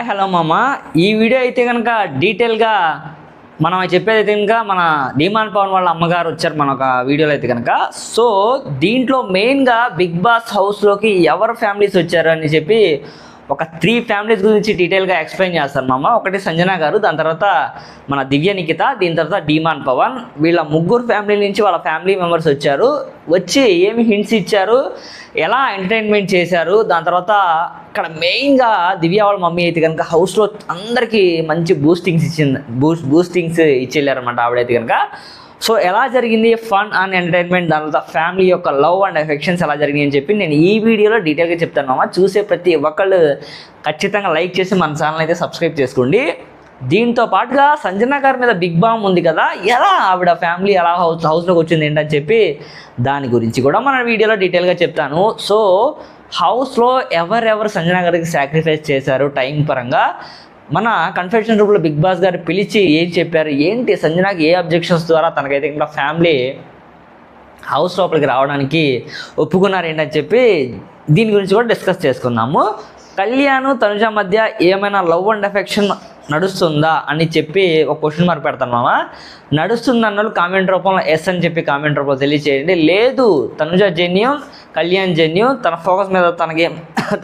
Hi hello మామ. ఈ video అయితే కనుక డీటెయిల్గా మనం చెప్పేది అయితే కనుక మన డిమాండ్ పవన్ వాళ్ళ అమ్మగారు వచ్చారు మన ఒక వీడియోలో అయితే కనుక. సో దీంట్లో మెయిన్గా బిగ్ బాస్ హౌస్లోకి ఎవరు ఫ్యామిలీస్ వచ్చారు అని చెప్పి ఒక త్రీ ఫ్యామిలీస్ గురించి డీటెయిల్గా ఎక్స్ప్లెయిన్ చేస్తారు మామ. ఒకటి సంజన గారు దాని తర్వాత మన దివ్య నిఖిత దీని తర్వాత డీమాన్ పవన్. వీళ్ళ ముగ్గురు ఫ్యామిలీ నుంచి వాళ్ళ ఫ్యామిలీ మెంబర్స్ వచ్చారు. వచ్చి ఏమి హింట్స్ ఇచ్చారు? ఎలా ఎంటర్టైన్మెంట్ చేశారు? దాని తర్వాత ఇక్కడ మెయిన్గా దివ్య వాళ్ళ మమ్మీ అయితే కనుక హౌస్లో అందరికీ మంచి బూస్టింగ్స్ ఇచ్చింది బూస్ట్ బూస్టింగ్స్ ఇచ్చేళ్ళారనమాట ఆవిడైతే కనుక. సో ఎలా జరిగింది ఫన్ అండ్ ఎంటర్టైన్మెంట్ దాని ఫ్యామిలీ యొక్క లవ్ అండ్ ఎఫెక్షన్స్ ఎలా జరిగింది అని చెప్పి నేను ఈ వీడియోలో డీటెయిల్గా చెప్తాను మామ. చూసే ప్రతి ఒక్కళ్ళు ఖచ్చితంగా లైక్ చేసి మన ఛానల్ అయితే సబ్స్క్రైబ్ చేసుకోండి. దీంతో పాటుగా సంజన గారి మీద బిగ్ బామ్ ఉంది కదా ఎలా ఆవిడ ఫ్యామిలీ ఎలా హౌస్ హౌస్లోకి వచ్చింది ఏంటని చెప్పి దాని గురించి కూడా మన వీడియోలో డీటెయిల్గా చెప్తాను. సో హౌస్లో ఎవరెవరు సంజన గారికి సాక్రిఫైస్ చేశారు టైం పరంగా? మన కన్ఫెషన్ రూమ్లో బిగ్ బాస్ గారు పిలిచి ఏం చెప్పారు? ఏంటి సంజనాకి ఏ అబ్జెక్షన్స్ ద్వారా తనకైతే ఇంకా ఫ్యామిలీ హౌస్ లోపలికి రావడానికి ఒప్పుకున్నారు ఏంటని చెప్పి దీని గురించి కూడా డిస్కస్ చేసుకుందాము. కళ్యాణ్ తనుజ మధ్య ఏమైనా లవ్ అండ్ ఎఫెక్షన్ నడుస్తుందా అని చెప్పి ఒక క్వశ్చన్ మార్క్ పెడతాను మామ. నడుస్తుంది అన్నోళ్ళు కామెంట్ రూపంలో ఎస్ అని చెప్పి కామెంట్ రూపంలో తెలియచేయండి. లేదు తనుజ జెన్యూ కళ్యాణ్ జెన్యూ తన ఫోకస్ మీద తనకేం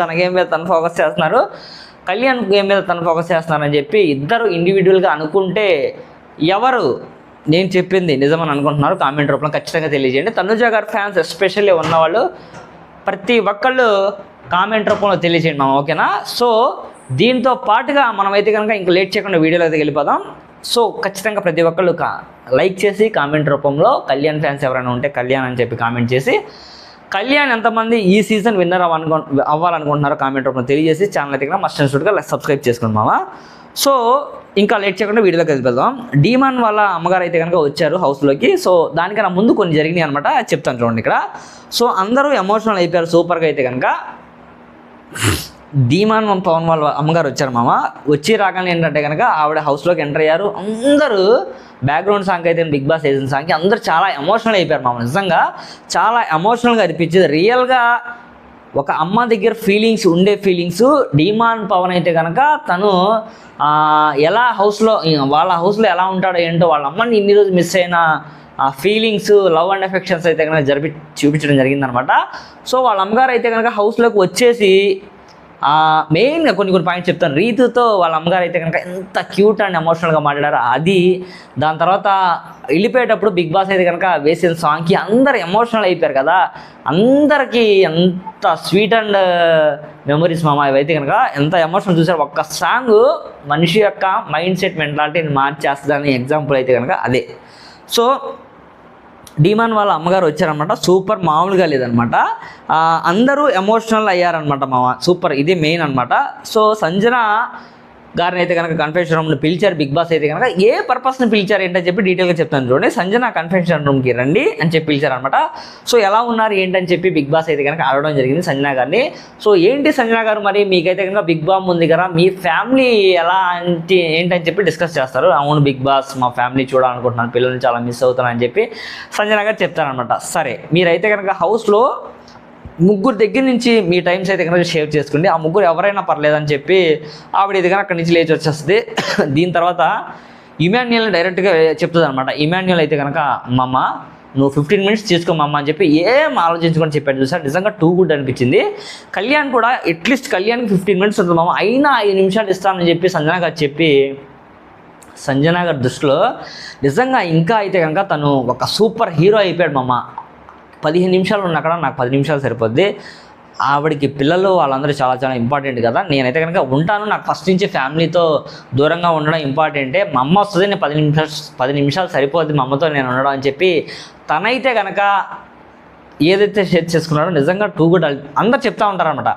తన గేమ్ మీద తను ఫోకస్ చేస్తున్నారు? కళ్యాణ్ గేమ్ మీద తను ఫోకస్ చేస్తున్నారని చెప్పి ఇద్దరు ఇండివిజువల్గా అనుకుంటే ఎవరు? నేను చెప్పింది నిజమని అనుకుంటున్నారు. కామెంట్ రూపంలో ఖచ్చితంగా తెలియజేయండి. తనుజ గారి ఫ్యాన్స్ ఎస్పెషల్లీ ఉన్నవాళ్ళు ప్రతి ఒక్కళ్ళు కామెంట్ రూపంలో తెలియజేయండి మనం ఓకేనా? సో దీంతో పాటుగా మనమైతే కనుక ఇంకా లేట్ చేయకుండా వీడియోలో అయితే వెళ్ళిపోదాం. సో ఖచ్చితంగా ప్రతి ఒక్కళ్ళు కా లైక్ చేసి కామెంట్ రూపంలో కళ్యాణ్ ఫ్యాన్స్ ఎవరైనా ఉంటే కళ్యాణ్ అని చెప్పి కామెంట్ చేసి కళ్యాణ్ ఎంతమంది ఈ సీజన్ విన్నర్ అవ్వనుకో అవ్వాలనుకుంటున్నారో కామెంట్ రూపంలో తెలియజేసి ఛానల్ అయితే మస్ట్ అండ్ సబ్స్క్రైబ్ చేసుకోండి మామ. సో ఇంకా లేట్ చేయకుండా వీడియోలోకి వెళ్ళిపోదాం. డీమాన్ వాళ్ళ అమ్మగారు అయితే కనుక వచ్చారు హౌస్లోకి సో దానికన్నా ముందు కొన్ని జరిగినాయి అనమాట చెప్తాను చూడండి ఇక్కడ. సో అందరూ ఎమోషనల్ అయిపోయారు. సూపర్గా అయితే కనుక. ధీమాన్ పవన్ వాళ్ళ అమ్మగారు వచ్చారు మామ. వచ్చి రాగానే ఏంటంటే కనుక ఆవిడ హౌస్లోకి ఎంటర్ అయ్యారు. అందరూ బ్యాక్గ్రౌండ్ సాంగ్ అయితే బిగ్ బాస్ సీజన్ సాంగ్కి అందరూ చాలా ఎమోషనల్ అయిపోయారు మామ. నిజంగా చాలా ఎమోషనల్గా అనిపించింది. రియల్గా ఒక అమ్మ దగ్గర ఫీలింగ్స్ ఉండే ఫీలింగ్స్ డిమాన్ పవన్ అయితే కనుక తను ఎలా హౌస్లో వాళ్ళ హౌస్లో ఎలా ఉంటాడో ఏంటో వాళ్ళ అమ్మని ఇన్ని రోజు మిస్ అయిన ఆ ఫీలింగ్స్ లవ్ అండ్ ఎఫెక్షన్స్ అయితే కనుక జరిపి చూపించడం జరిగిందనమాట. సో వాళ్ళ అమ్మగారు అయితే కనుక హౌస్లోకి వచ్చేసి మెయిన్గా కొన్ని కొన్ని పాయింట్స్ చెప్తాను. రీతుతో వాళ్ళ అమ్మగారు అయితే కనుక ఎంత క్యూట్ అండ్ ఎమోషనల్గా మాట్లాడారో అది. దాని తర్వాత వెళ్ళిపోయేటప్పుడు బిగ్ బాస్ అయితే కనుక వేసిన సాంగ్కి అందరు ఎమోషనల్ అయిపోయారు కదా. అందరికీ ఎంత స్వీట్ అండ్ uh, మెమరీస్ మామ ఇవైతే కనుక ఎంత ఎమోషనల్ చూసారు ఒక్క సాంగ్ మనిషి యొక్క మైండ్ సెట్ మెంటాలిటీని మార్చేస్తుందని ఎగ్జాంపుల్ అయితే కనుక అదే. సో డీమాన్ వాళ్ళ అమ్మగారు వచ్చారనమాట. సూపర్ మామూలుగా లేదనమాట. అందరూ ఎమోషనల్ అయ్యారనమాట మామ. సూపర్ ఇది మెయిన్ అనమాట. సో సంజన గారిని అయితే కనుక కన్ఫెషన్ రూమ్ని పిలిచారు బిగ్ బాస్ అయితే కనుక ఏ పర్పస్ని పిలిచారు ఏంటని చెప్పి డీటెయిల్గా చెప్తాను చూడండి. సంజన కన్ఫెషన్ రూమ్కి రండి అని చెప్పి పిలిచారనమాట సో ఎలా ఉన్నారు ఏంటని చెప్పి బిగ్ బాస్ అయితే కనుక అడగడం జరిగింది సంజన గారిని. సో ఏంటి సంజన గారు మరి? మీకైతే కనుక బిగ్ బామ్ ఉంది కదా మీ ఫ్యామిలీ ఎలా అంటే ఏంటని చెప్పి డిస్కస్ చేస్తారు. అవును బిగ్ బాస్ మా ఫ్యామిలీ చూడాలనుకుంటున్నాను పిల్లల్ని చాలా మిస్ అవుతానని చెప్పి సంజన గారు చెప్తారనమాట సరే మీరైతే కనుక హౌస్లో ముగ్గురు దగ్గర నుంచి మీ టైమ్స్ అయితే కనుక షేర్ చేసుకోండి. ఆ ముగ్గురు ఎవరైనా పర్లేదని చెప్పి ఆవిడ ఇది అక్కడి నుంచి లేచి వచ్చేస్తుంది. దీని తర్వాత ఇమాన్యుయల్ డైరెక్ట్గా చెప్తుంది అనమాట ఇమాన్యుయల్ అయితే కనుక మమ్మ నువ్వు ఫిఫ్టీన్ మినిట్స్ తీసుకోమమ్మ అని చెప్పి ఏం ఆలోచించుకొని చెప్పాడు చూసారు? నిజంగా టూ గుడ్ అనిపించింది. కళ్యాణ్ కూడా అట్లీస్ట్ కళ్యాణ్కి ఫిఫ్టీన్ మినిట్స్ ఉంటుంది మామ. అయినా ఐదు నిమిషాలు ఇస్తానని చెప్పి సంజన గారు చెప్పి సంజన గారి దృష్టిలో నిజంగా ఇంకా అయితే కనుక తను ఒక సూపర్ హీరో అయిపోయాడు మామ. పదిహేను నిమిషాలు ఉన్న అక్కడ నాకు పది నిమిషాలు సరిపోద్ది. ఆవిడకి పిల్లలు వాళ్ళందరూ చాలా చాలా ఇంపార్టెంట్ కదా. నేనైతే కనుక ఉంటాను. నాకు ఫస్ట్ నుంచి ఫ్యామిలీతో దూరంగా ఉండడం ఇంపార్టెంటే మా అమ్మ వస్తుంది నేను పది నిమిషాలు పది నిమిషాలు సరిపోద్ది మా అమ్మతో నేను ఉండడం అని చెప్పి తనైతే కనుక ఏదైతే షేర్ చేసుకున్నారో నిజంగా టూ గుడ్ అందరు చెప్తా ఉంటారనమాట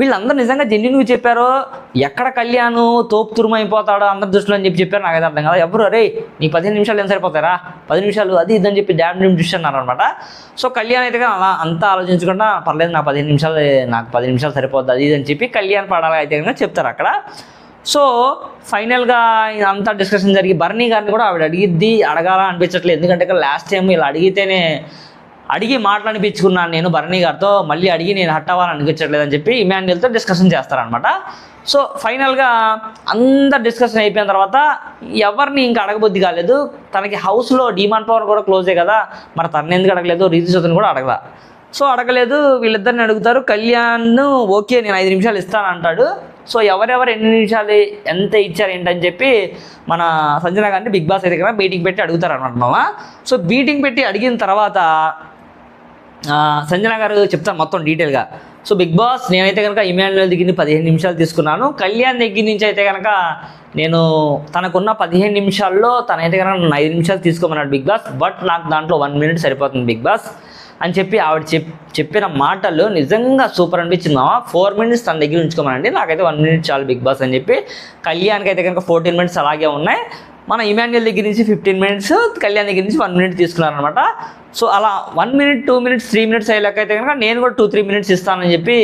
వీళ్ళందరూ నిజంగా జెన్యున్గా చెప్పారో ఎక్కడ కళ్యాణ్ తోపు తురుమైపోతాడో అందరి దృష్టిలో అని చెప్పి చెప్పారు నాకైతే అర్థం కదా. ఎవరు అరే నీ పదిహేను నిమిషాలు ఏం సరిపోతారా పది నిమిషాలు అది ఇదని చెప్పి డాడ్ డ్రీమ్ చూస్తున్నారు అనమాట సో కళ్యాణ్ అయితే అలా అంతా ఆలోచించకుండా పర్లేదు నా పదిహేను నిమిషాలు నాకు పది నిమిషాలు సరిపోద్ది అది ఇది అని చెప్పి కళ్యాణ్ పాడాలి అయితే కనుక చెప్తారు అక్కడ. సో ఫైనల్గా అంతా డిస్కషన్ జరిగి బర్నీ గారిని కూడా ఆవిడ అడిగిద్ది అడగాల అనిపించట్లేదు. ఎందుకంటే లాస్ట్ టైం ఇలా అడిగితేనే అడిగి మాట్లాడిపించుకున్నాను నేను భరణి గారితో. మళ్ళీ అడిగి నేను హట్ అవ్వాలని అనిపించట్లేదని చెప్పి ఇమాన్యుల్తో డిస్కషన్ చేస్తారనమాట సో ఫైనల్గా అందరు డిస్కషన్ అయిపోయిన తర్వాత ఎవరిని ఇంకా అడగబుద్ధి కాలేదు. తనకి హౌస్లో డిమాండ్ పవర్ కూడా క్లోజే కదా మరి తనని ఎందుకు అడగలేదు? రీతి చదువుని కూడా అడగల. సో అడగలేదు. వీళ్ళిద్దరిని అడుగుతారు. కళ్యాణ్ ఓకే నేను ఐదు నిమిషాలు ఇస్తాను అంటాడు. సో ఎవరెవరు ఎన్ని నిమిషాలు ఎంత ఇచ్చారు ఏంటని చెప్పి మన సంజన గారిని బిగ్ బాస్ అయితే కదా మీటింగ్ పెట్టి అడుగుతారు అనమాట మామ. సో మీటింగ్ పెట్టి అడిగిన తర్వాత సంజన గారు చెప్తాను మొత్తం డీటెయిల్గా సో బిగ్ బాస్ నేనైతే కనుక ఇమాన్యుల్ దగ్గర పదిహేను నిమిషాలు తీసుకున్నాను. కళ్యాణ్ దగ్గర నుంచి అయితే కనుక నేను తనకున్న పదిహేను నిమిషాల్లో తనైతే కనుక నన్ను ఐదు నిమిషాలు తీసుకోమన్నాడు బిగ్ బాస్. బట్ నాకు దాంట్లో వన్ మినిట్ సరిపోతుంది బిగ్ బాస్. అని చెప్పి ఆవిడ చెప్ చెప్పిన మాటలు నిజంగా సూపర్ అనిపించింది. మామ ఫోర్ మినిట్స్ తన దగ్గర ఉంచుకోమనండి. నాకైతే వన్ మినిట్ చాలు బిగ్ బాస్ అని చెప్పి కళ్యాణ్కి అయితే కనుక ఫోర్టీన్ మినిట్స్ అలాగే ఉన్నాయి. మన ఇమాన్యుల్ దగ్గర నుంచి ఫిఫ్టీన్ మినిట్స్ కళ్యాణ్ దగ్గర నుంచి వన్ మినిట్ తీసుకున్నారనమాట. సో అలా one minute two minutes three minutes అయ్యేలాకైతే అయితే కనుక నేను కూడా టూ త్రీ మినిట్స్ ఇస్తానని చెప్పి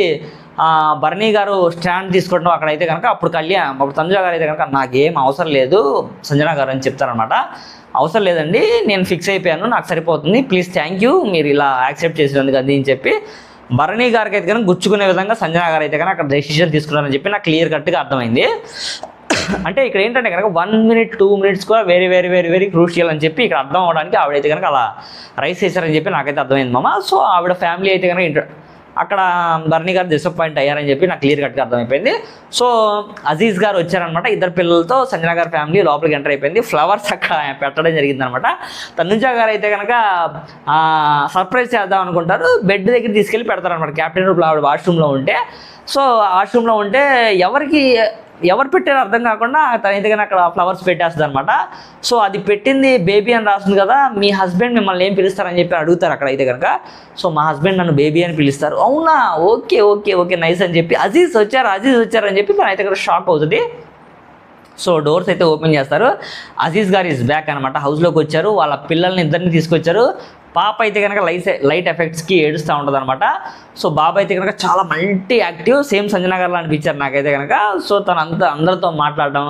ఆ, భరణి గారు స్టాండ్ తీసుకోవడం అక్కడైతే కనుక అప్పుడు కళ్యాణ్ అప్పుడు తనుజ గారు అయితే కనుక నాకేం అవసరం లేదు సంజన గారు అని చెప్తారనమాట. అవసరం లేదండి నేను ఫిక్స్ అయిపోయాను నాకు సరిపోతుంది ప్లీజ్ థ్యాంక్ యూ మీరు ఇలా యాక్సెప్ట్ చేసినందుకు అది అని చెప్పి భరణి గారికి అయితే కనుక గుచ్చుకునే విధంగా సంజన గారు అయితే కనుక అక్కడ డెసిషన్ తీసుకున్నారని చెప్పి నాకు క్లియర్ కట్గా అర్థమైంది. అంటే ఇక్కడ ఏంటంటే కనుక వన్ మినిట్ టూ మినిట్స్ కూడా very very very very crucial అని చెప్పి ఇక్కడ అర్థం అవడానికి ఆవిడైతే కనుక అలా రైస్ చేశారని చెప్పి నాకైతే అర్థమైంది. మామ సో ఆవిడ ఫ్యామిలీ అయితే కనుక ఇంటర్ అక్కడ బర్నీ గారు డిసప్పాయింట్ అయ్యారని చెప్పి నాకు క్లియర్ కట్గా అర్థమైపోయింది. సో అజీజ్ గారు వచ్చారనమాట ఇద్దరు పిల్లలతో సంజన గారి ఫ్యామిలీ లోపలికి ఎంటర్ అయిపోయింది. ఫ్లవర్స్ అక్కడ పెట్టడం జరిగిందనమాట తనుజా గారు అయితే కనుక సర్ప్రైజ్ చేద్దాం అనుకుంటారు. బెడ్ దగ్గర తీసుకెళ్ళి పెడతారనమాట క్యాప్టెన్ రూప్లో ఆవిడ వాష్రూమ్లో ఉంటే. సో వాష్రూమ్లో ఉంటే ఎవరికి ఎవరు పెట్టారో అర్థం కాకుండా తన కనుక అక్కడ ఫ్లవర్స్ పెట్టేస్తుంది అనమాట సో అది పెట్టింది బేబీ అని రాస్తుంది కదా మీ హస్బెండ్ మిమ్మల్ని ఏం పిలుస్తారని చెప్పి అడుగుతారు అక్కడ అయితే కనుక సో మా హస్బెండ్ నన్ను బేబీ అని పిలుస్తారు. అవునా? ఓకే ఓకే ఓకే నైస్ అని చెప్పి. అజీజ్ వచ్చారు అజీజ్ వచ్చారు అని చెప్పి అయితే కనుక షాక్ అవుతుంది. సో డోర్స్ అయితే ఓపెన్ చేస్తారు. అజీజ్ గారు ఇస్ బ్యాక్ అనమాట హౌస్లోకి వచ్చారు. వాళ్ళ పిల్లల్ని ఇద్దరిని తీసుకొచ్చారు. పాప అయితే కనుక లైట్ లైట్ ఎఫెక్ట్స్కి ఏడుస్తూ ఉంటుంది అనమాట సో బాబు అయితే కనుక చాలా మల్టీ యాక్టివ్ సేమ్ సంజన గారు అనిపించారు నాకైతే కనుక సో తను అంత అందరితో మాట్లాడడం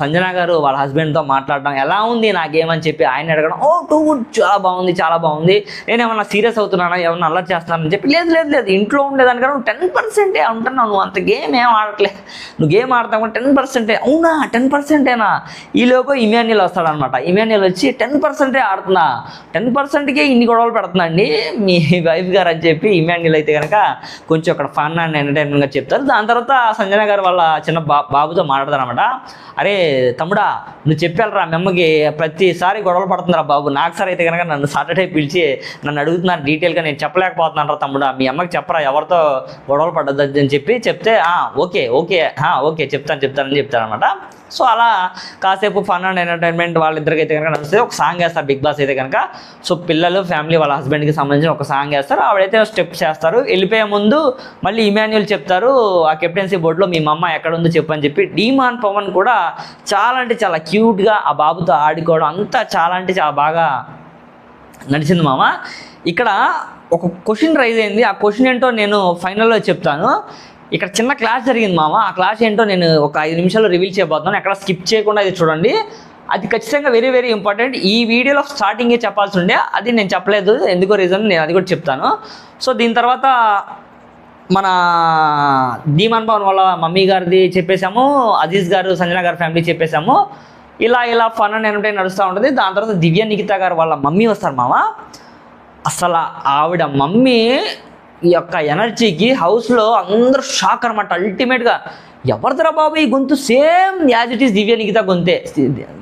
సంజనా సంజన గారు వాళ్ళ హస్బెండ్తో మాట్లాడడం ఎలా ఉంది నాకేమని చెప్పి ఆయన అడగడం ఓ టూ గుడ్ చాలా బాగుంది చాలా బాగుంది. నేను ఏమన్నా సీరియస్ అవుతున్నానా ఏమన్నా అల్లరి చేస్తున్నానని చెప్పి లేదు లేదు లేదు ఇంట్లో ఉండేదానికన్నా నువ్వు టెన్ పర్సెంటే అంటున్నావు నువ్వు అంత గేమ్ ఏం ఆడట్లేదు నువ్వు గేమ్ ఆడతావు టెన్ పర్సెంటే. అవునా టెన్ పర్సెంటేనా? ఈలోపు ఇమాన్యుల్ వస్తాడనమాట ఇమాన్యుల్ వచ్చి టెన్ పర్సెంటే ఆడుతున్నా టెన్ పర్సెంట్కి ఇన్ని గొడవలు పెడుతుందండి మీ వైఫ్ గారు అని చెప్పి ఇమాన్యుల్ అయితే కనుక కొంచెం అక్కడ ఫన్ అండ్ ఎంటర్టైన్మెంట్గా చెప్తారు. దాని తర్వాత సంజన గారు వాళ్ళ చిన్న బా బాబుతో మాట్లాడతారనమాట అరే తమ్ముడా నువ్వు చెప్పాలరా మెమ్మకి అమ్మకి ప్రతిసారి గొడవలు పడుతుందిరా బాబు? నాకు సార్ అయితే కనుక నన్ను సాటర్డే పిలిచి నన్ను అడుగుతున్నారు డీటెయిల్గా నేను చెప్పలేకపోతున్నాను రా తమ్ముడా. మీ అమ్మకి చెప్పరా ఎవరితో గొడవలు పడ్డద్దు అని చెప్పి చెప్తే ఓకే ఓకే ఓకే చెప్తాను చెప్తానని చెప్తారనమాట సో అలా కాసేపు ఫన్ అండ్ ఎంటర్టైన్మెంట్ వాళ్ళిద్దరికి అయితే కనుక నడిస్తే ఒక సాంగ్ వేస్తారు బిగ్ బాస్ అయితే కనుక సో పిల్లలు ఫ్యామిలీ వాళ్ళ హస్బెండ్కి సంబంధించిన ఒక సాంగ్ వేస్తారు. ఆవిడైతే స్టెప్ చేస్తారు. వెళ్ళిపోయే ముందు మళ్ళీ ఇమాన్యుల్ చెప్తారు ఆ కెప్టెన్సీ బోర్డులో మీ మమ్మ ఎక్కడ ఉందో చెప్పని చెప్పి. డీమాన్ పవన్ కూడా చాలా అంటే చాలా క్యూట్గా ఆ బాబుతో ఆడుకోవడం అంతా చాలా అంటే చాలా బాగా నడిచింది మామ. ఇక్కడ ఒక క్వశ్చన్ రైజ్ అయింది. ఆ క్వశ్చన్ ఏంటో నేను ఫైనల్లో చెప్తాను. ఇక్కడ చిన్న క్లాస్ జరిగింది మామ. ఆ క్లాస్ ఏంటో నేను ఒక ఐదు నిమిషాలు రివీల్ చేయబోతున్నాను. ఎక్కడ స్కిప్ చేయకుండా ఇది చూడండి. అది ఖచ్చితంగా వెరీ వెరీ ఇంపార్టెంట్ ఈ వీడియోలో స్టార్టింగే చెప్పాల్సి ఉండే అది నేను చెప్పలేదు. ఎందుకో రీజన్ నేను అది కూడా చెప్తాను. సో దీని తర్వాత మన ధీమాన్ భవన్ వాళ్ళ మమ్మీ గారిది చెప్పేశాము అజీజ్ గారు సంజన గారి ఫ్యామిలీ చెప్పేశాము. ఇలా ఇలా ఫన్ అండ్ ఎంటర్టైన్ నడుస్తూ ఉంటుంది. దాని తర్వాత దివ్య నిఖిత గారు వాళ్ళ మమ్మీ వస్తారు మామ అసలు ఆవిడ మమ్మీ ఈ యొక్క ఎనర్జీకి హౌస్లో అందరూ షాక్ అనమాట అల్టిమేట్గా ఎవరిదరా బాబు ఈ గొంతు? Same as it is Divya Nikhita గొంతే.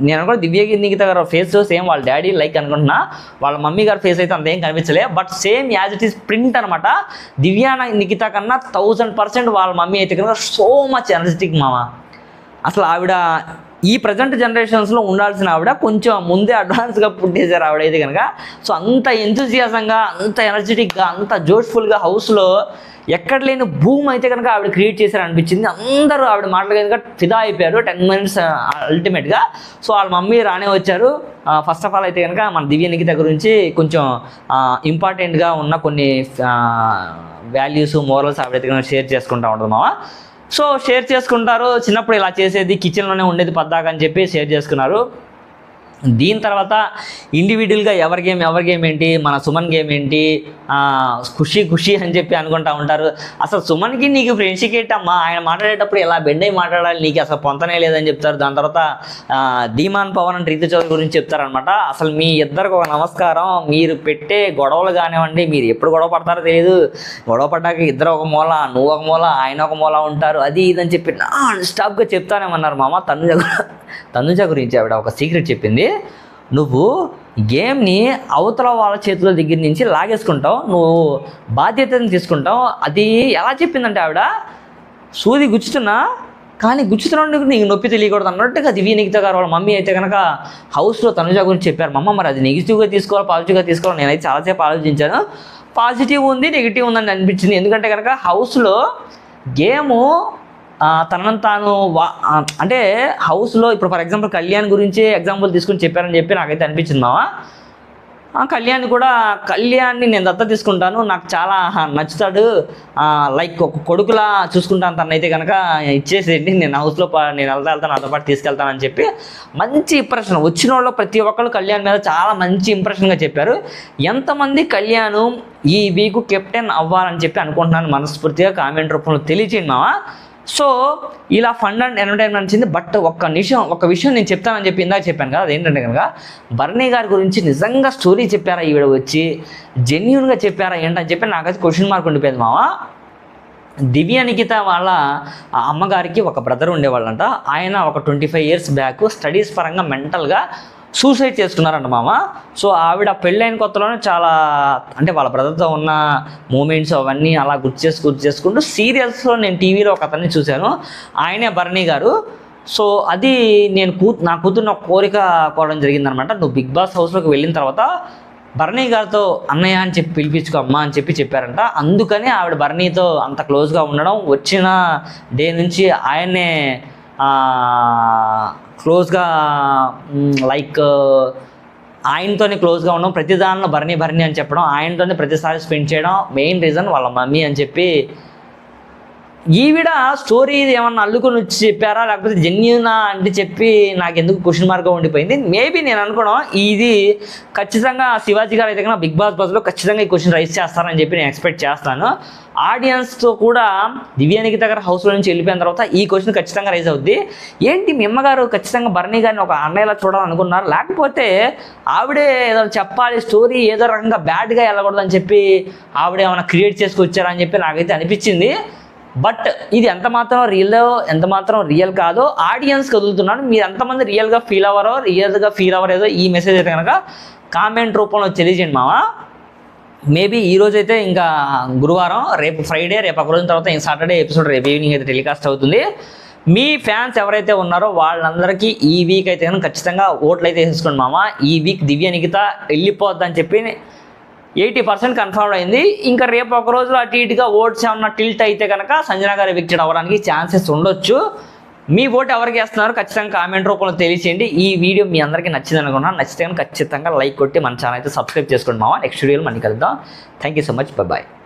నేను అనుకో దివ్య నిఖిత గారు ఫేస్ సేమ్ వాళ్ళ డాడీ లైక్ అనుకుంటున్నా. వాళ్ళ మమ్మీ గారి ఫేస్ అయితే అంతేం కనిపించలే. But same as it is print అనమాట దివ్య నిఖిత కన్నా థౌజండ్ పర్సెంట్ వాళ్ళ మమ్మీ అయితే కనుక సో మచ్ ఎనర్జెటిక్ మామ అసలు ఆవిడ ఈ ప్రజెంట్ జనరేషన్స్లో ఉండాల్సిన ఆవిడ కొంచెం ముందే అడ్వాన్స్గా పుట్టేశారు ఆవిడైతే కనుక సో అంత ఎంతూజియాసంగా అంత ఎనర్జెటిక్గా అంత జోష్ఫుల్గా హౌస్లో ఎక్కడ లేని భూమి అయితే కనుక ఆవిడ క్రియేట్ చేశారు అనిపించింది. అందరూ ఆవిడ మాటలు కనుక ఫిదా అయిపోయారు టెన్ మినిట్స్ అల్టిమేట్గా సో వాళ్ళ మమ్మీ రానే వచ్చారు. ఫస్ట్ ఆఫ్ ఆల్ అయితే కనుక మన దివ్య నిఖిత గురించి కొంచెం ఇంపార్టెంట్గా ఉన్న కొన్ని వాల్యూస్ మోరల్స్ ఆవిడైతే కనుక షేర్ చేసుకుంటా ఉంటుంది మామ సో షేర్ చేసుకుంటారు. చిన్నప్పుడు ఇలా చేసేది కిచెన్లోనే ఉండేది పద్దాక అని చెప్పి షేర్ చేసుకున్నారు. దీని తర్వాత ఇండివిజువల్గా ఎవరి గేమ్ ఎవరి గేమ్ ఏంటి మన సుమన్ గేమ్ ఏంటి ఖుషి ఖుషి అని చెప్పి అనుకుంటా ఉంటారు. అసలు సుమన్కి నీకు ఫ్రెండ్షిప్ ఏంటమ్మా? ఆయన మాట్లాడేటప్పుడు ఎలా బెండ్ అయి మాట్లాడాలి? నీకు అసలు పొంతనే లేదని చెప్తారు. దాని తర్వాత ధీమాన్ పవన్ అని రీతు చౌదరి గురించి చెప్తారనమాట అసలు మీ ఇద్దరికి ఒక నమస్కారం. మీరు పెట్టే గొడవలు కానివ్వండి మీరు ఎప్పుడు గొడవ పడతారో తెలియదు గొడవ పడ్డాక ఇద్దరు ఒక మూల నువ్వు ఒక మూల ఆయన ఒక మూల ఉంటారు. అది ఇది అని చెప్పి నాన్ స్టాప్గా చెప్తానేమన్నారు మామ. తనుజ తనుజ గురించి ఆవిడ ఒక సీక్రెట్ చెప్పింది. నువ్వు గేమ్ని అవతల వాళ్ళ చేతుల దగ్గర నుంచి లాగేసుకుంటావు నువ్వు బాధ్యతను తీసుకుంటావు. అది ఎలా చెప్పిందంటే ఆవిడ సూది గుచ్చుతున్నా కానీ గుచ్చుతున్నాడు నీకు నొప్పి తెలియకూడదు అన్నట్టుగా దివ్య నిఖిత గారు వాళ్ళ మమ్మీ అయితే కనుక హౌస్లో తనుజ గురించి చెప్పారు. మమ్మ మరి అది నెగిటివ్గా తీసుకోవాలి పాజిటివ్గా తీసుకోవాలి? నేనైతే చాలాసేపు ఆలోచించాను. పాజిటివ్ ఉంది నెగిటివ్ ఉందని అనిపించింది. ఎందుకంటే కనుక హౌస్లో గేము తనను తాను వా అంటే హౌస్లో ఇప్పుడు ఫర్ ఎగ్జాంపుల్ కళ్యాణ్ గురించి ఎగ్జాంపుల్ తీసుకుని చెప్పారని చెప్పి నాకైతే అనిపించింది మావా. కళ్యాణ్ కూడా కళ్యాణ్ని నేను దత్త తీసుకుంటాను నాకు చాలా నచ్చుతాడు. లైక్ ఒక కొడుకులా చూసుకుంటాను తనైతే కనుక ఇచ్చేసేయండి నేను హౌస్లో నేను వెళ్తా వెళ్తాను నాతో పాటు తీసుకెళ్తానని చెప్పి మంచి ఇంప్రెషన్ వచ్చిన వాళ్ళు ప్రతి ఒక్కళ్ళు కళ్యాణ్ మీద చాలా మంచి ఇంప్రెషన్గా చెప్పారు. ఎంతమంది కళ్యాణ్ ఈ వీక్ కెప్టెన్ అవ్వాలని చెప్పి అనుకుంటున్నాను మనస్ఫూర్తిగా కామెంట్ రూపంలో తెలియచేయండి మావా. సో ఇలా ఫండ్ అండ్ ఎంటర్టైన్మెంట్ వచ్చింది బట్ ఒక్క నిమిషం ఒక విషయం నేను చెప్తానని చెప్పి ఇందాక చెప్పాను కదా అదేంటంటే కనుక బర్నీ గారి గురించి నిజంగా స్టోరీ చెప్పారా ఈవిడ వచ్చి? జెన్యున్గా చెప్పారా ఏంటని చెప్పి నాకైతే క్వశ్చన్ మార్క్ ఉండిపోయింది మావా దివ్య నిఖిత వాళ్ళ ఆ అమ్మగారికి ఒక బ్రదర్ ఉండేవాళ్ళంట. ఆయన ఒక twenty five years back studies పరంగా మెంటల్గా సూసైడ్ చేసుకున్నారంట మామ. సో ఆవిడ పెళ్ళైన కొత్తలోనే చాలా అంటే వాళ్ళ బ్రదర్తో ఉన్న మూమెంట్స్ అవన్నీ అలా గుర్తు చేసి గుర్తు చేసుకుంటూ సీరియల్స్లో నేను టీవీలో ఒక అతన్ని చూశాను. ఆయనే భరణి గారు. సో అది నేను కూ నా కూతురున్న కోరిక కోవడం జరిగిందనమాట. నువ్వు బిగ్ బాస్ హౌస్లోకి వెళ్ళిన తర్వాత భరణి గారితో అన్నయ్య అని చెప్పి పిలిపించుకో అమ్మ అని చెప్పి చెప్పారంట. అందుకని ఆవిడ భరణితో అంత క్లోజ్గా ఉండడం వచ్చిన డే నుంచి ఆయన్నే క్లోజ్గా లైక్ ఆయనతోనే క్లోజ్గా ఉండడం ప్రతి దానిలో భరణి భరణి అని చెప్పడం ఆయనతోనే ప్రతిసారి స్పెండ్ చేయడం మెయిన్ రీజన్ వాళ్ళ మమ్మీ అని చెప్పి ఈవిడ స్టోరీ ఏమన్నా అల్లుకొని వచ్చి చెప్పారా? లేకపోతే జెన్యునా అంటే చెప్పి నాకు ఎందుకు క్వశ్చన్ మార్క్గా ఉండిపోయింది? మేబీ నేను అనుకోవడం ఇది ఖచ్చితంగా శివాజీ గారు అయితే కన్నా బిగ్ బాస్ బస్లో ఖచ్చితంగా ఈ క్వశ్చన్ రైస్ చేస్తారని చెప్పి నేను ఎక్స్పెక్ట్ చేస్తాను. ఆడియన్స్తో కూడా దివ్యానికి దగ్గర హౌస్లో నుంచి వెళ్ళిపోయిన తర్వాత ఈ క్వశ్చన్ ఖచ్చితంగా రైజ్ అవుద్ది. ఏంటి మీ అమ్మగారు ఖచ్చితంగా భరణి గారిని ఒక అన్నయ్యలా చూడాలనుకున్నారు? లేకపోతే ఆవిడే ఏదో చెప్పాలి స్టోరీ ఏదో రకంగా బ్యాడ్గా వెళ్ళకూడదని చెప్పి ఆవిడ ఏమైనా క్రియేట్ చేసుకొచ్చారని చెప్పి నాకైతే అనిపించింది. బట్ ఇది ఎంత మాత్రం రియల్ ఎంత మాత్రం రియల్ కాదో ఆడియన్స్ కదులుతున్నాను మీరు ఎంతమంది రియల్గా ఫీల్ అవ్వరో రియల్గా ఫీల్ అవ్వరేదో ఈ మెసేజ్ అయితే కనుక కామెంట్ రూపంలో తెలియజేయండి మామ మేబీ ఈ రోజు అయితే ఇంకా గురువారం రేపు ఫ్రైడే రేపు ఒక రోజు తర్వాత ఇంకా సాటర్డే ఎపిసోడ్ రేపు ఈవినింగ్ అయితే టెలికాస్ట్ అవుతుంది. మీ ఫ్యాన్స్ ఎవరైతే ఉన్నారో వాళ్ళందరికీ ఈ వీక్ అయితే కనుక ఖచ్చితంగా ఓట్లు అయితే వేసుకోండి మామ ఈ వీక్ దివ్య నిఖిత వెళ్ళిపోద్దని చెప్పి ఎయిటీ పర్సెంట్ కన్ఫర్మ్ అయింది. ఇంకా రేపు ఒక రోజు అటు ఇటుగా ఓట్స్ ఏమన్నా టిల్ట్ అయితే కనుక సంజన గారు ఎవిక్టెడ్ అవ్వడానికి ఛాన్సెస్ ఉండొచ్చు. మీ ఓటు ఎవరికి వేస్తున్నారు? ఖచ్చితంగా కామెంట్ రూపంలో తెలియచేయండి. ఈ వీడియో మీ అందరికీ నచ్చింది అనుకున్నా నచ్చితే కనుక ఖచ్చితంగా లైక్ కొట్టి మన ఛానల్ అయితే సబ్స్క్రైబ్ చేసుకోండి మావా. నెక్స్ట్ వీడియోలో మనకి కలుద్దాం. Thank you so much bye